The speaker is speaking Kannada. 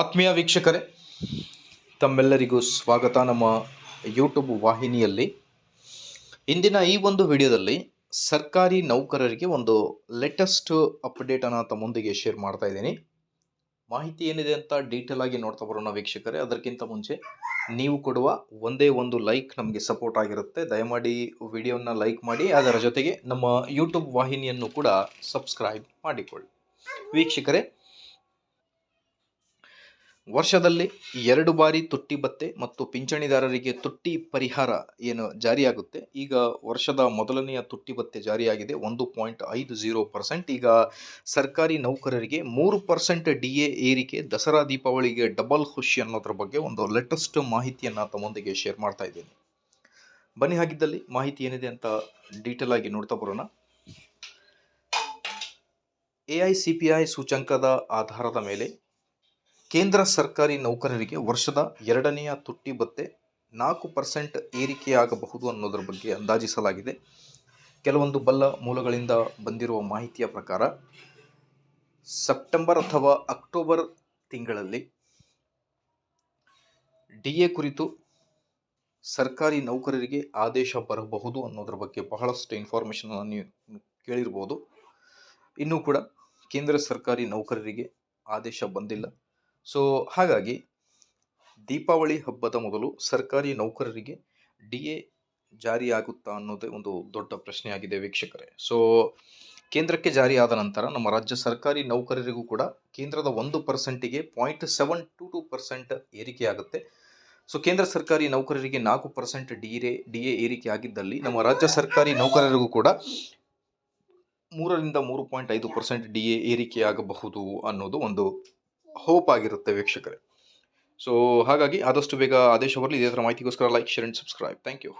ಆತ್ಮೀಯ ವೀಕ್ಷಕರೇ, ತಮ್ಮೆಲ್ಲರಿಗೂ ಸ್ವಾಗತ ನಮ್ಮ ಯೂಟ್ಯೂಬ್ ವಾಹಿನಿಯಲ್ಲಿ. ಇಂದಿನ ಈ ಒಂದು ವಿಡಿಯೋದಲ್ಲಿ ಸರ್ಕಾರಿ ನೌಕರರಿಗೆ ಒಂದು ಲೇಟೆಸ್ಟ್ ಅಪ್ಡೇಟನ್ನು ತಮ್ಮೊಂದಿಗೆ ಶೇರ್ ಮಾಡ್ತಾ ಇದ್ದೀನಿ. ಮಾಹಿತಿ ಏನಿದೆ ಅಂತ ಡೀಟೇಲ್ ಆಗಿ ನೋಡ್ತಾ ಬರೋಣ ವೀಕ್ಷಕರೇ. ಅದಕ್ಕಿಂತ ಮುಂಚೆ ನೀವು ಕೊಡುವ ಒಂದೇ ಒಂದು ಲೈಕ್ ನಮಗೆ ಸಪೋರ್ಟ್ ಆಗಿರುತ್ತೆ. ದಯಮಾಡಿ ವಿಡಿಯೋನ ಲೈಕ್ ಮಾಡಿ, ಅದರ ಜೊತೆಗೆ ನಮ್ಮ ಯೂಟ್ಯೂಬ್ ವಾಹಿನಿಯನ್ನು ಕೂಡ ಸಬ್ಸ್ಕ್ರೈಬ್ ಮಾಡಿಕೊಳ್ಳಿ. ವೀಕ್ಷಕರೇ ವರ್ಷದಲ್ಲಿ ಎರಡು ಬಾರಿ ತುಟ್ಟಿ ಭತ್ತೆ ಮತ್ತು ಪಿಂಚಣಿದಾರರಿಗೆ ತುಟ್ಟಿ ಪರಿಹಾರ ಏನು ಜಾರಿಯಾಗುತ್ತೆ. ಈಗ ವರ್ಷದ ಮೊದಲನೆಯ ತುಟ್ಟಿ ಭತ್ತೆ ಜಾರಿಯಾಗಿದೆ. ಒಂದು ಪಾಯಿಂಟ್ ಐದು ಜೀರೋ ಪರ್ಸೆಂಟ್. ಈಗ ಸರ್ಕಾರಿ ನೌಕರರಿಗೆ ಮೂರು ಪರ್ಸೆಂಟ್ ಡಿ ಎ ಏರಿಕೆ, ದಸರಾ ದೀಪಾವಳಿಗೆ ಡಬಲ್ ಖುಷಿ ಅನ್ನೋದ್ರ ಬಗ್ಗೆ ಒಂದು ಲೇಟೆಸ್ಟ್ ಮಾಹಿತಿಯನ್ನು ತಮ್ಮೊಂದಿಗೆ ಶೇರ್ ಮಾಡ್ತಾ ಇದ್ದೀನಿ. ಬನ್ನಿ ಹಾಗಿದ್ದಲ್ಲಿ ಮಾಹಿತಿ ಏನಿದೆ ಅಂತ ಡೀಟೇಲ್ ಆಗಿ ನೋಡ್ತಾ ಬರೋಣ. A I C P I ಸೂಚ್ಯಂಕದ ಆಧಾರದ ಮೇಲೆ ಕೇಂದ್ರ ಸರ್ಕಾರಿ ನೌಕರರಿಗೆ ವರ್ಷದ ಎರಡನೆಯ ತುಟ್ಟಿ ಭತ್ತೆ ನಾಲ್ಕು ಪರ್ಸೆಂಟ್ ಏರಿಕೆಯಾಗಬಹುದು ಅನ್ನೋದರ ಬಗ್ಗೆ ಅಂದಾಜಿಸಲಾಗಿದೆ. ಕೆಲವೊಂದು ಬಲ್ಲ ಮೂಲಗಳಿಂದ ಬಂದಿರುವ ಮಾಹಿತಿಯ ಪ್ರಕಾರ, ಸೆಪ್ಟೆಂಬರ್ ಅಥವಾ ಅಕ್ಟೋಬರ್ ತಿಂಗಳಲ್ಲಿ ಡಿ ಎ ಕುರಿತು ಸರ್ಕಾರಿ ನೌಕರರಿಗೆ ಆದೇಶ ಬರಬಹುದು ಅನ್ನೋದ್ರ ಬಗ್ಗೆ ಬಹಳಷ್ಟು ಇನ್ಫಾರ್ಮೇಷನ್ ನೀವು ಕೇಳಿರ್ಬೋದು. ಇನ್ನೂ ಕೂಡ ಕೇಂದ್ರ ಸರ್ಕಾರಿ ನೌಕರರಿಗೆ ಆದೇಶ ಬಂದಿಲ್ಲ. ಸೊ ಹಾಗಾಗಿ ದೀಪಾವಳಿ ಹಬ್ಬದ ಮೊದಲು ಸರ್ಕಾರಿ ನೌಕರರಿಗೆ ಡಿ ಎ ಜಾರಿಯಾಗುತ್ತಾ ಅನ್ನೋದೇ ಒಂದು ದೊಡ್ಡ ಪ್ರಶ್ನೆಯಾಗಿದೆ ವೀಕ್ಷಕರೇ. ಸೊ ಕೇಂದ್ರಕ್ಕೆ ಜಾರಿಯಾದ ನಂತರ ನಮ್ಮ ರಾಜ್ಯ ಸರ್ಕಾರಿ ನೌಕರರಿಗೂ ಕೂಡ ಕೇಂದ್ರದ ಒಂದು ಪರ್ಸೆಂಟಿಗೆ point seven two two percent ಏರಿಕೆಯಾಗುತ್ತೆ. So ಕೇಂದ್ರ ಸರ್ಕಾರಿ ನೌಕರರಿಗೆ ನಾಲ್ಕು ಪರ್ಸೆಂಟ್ ಡಿ ರೇ ಡಿ ಎ ಏರಿಕೆ ಆಗಿದ್ದಲ್ಲಿ ನಮ್ಮ ರಾಜ್ಯ ಸರ್ಕಾರಿ ನೌಕರರಿಗೂ ಕೂಡ ಮೂರರಿಂದ ಮೂರು ಪಾಯಿಂಟ್ ಐದು ಪರ್ಸೆಂಟ್ ಡಿ ಎ ಏರಿಕೆಯಾಗಬಹುದು ಅನ್ನೋದು ಒಂದು ಹೋಪ್ ಆಗಿರುತ್ತೆ ವೀಕ್ಷಕರೇ. ಸೊ ಹಾಗಾಗಿ ಆದಷ್ಟು ಬೇಗ ಆದೇಶ ಬರಲಿ. ಇದೇ ಥರ ಮಾಹಿತಿಗೋಸ್ಕರ like share and subscribe thank you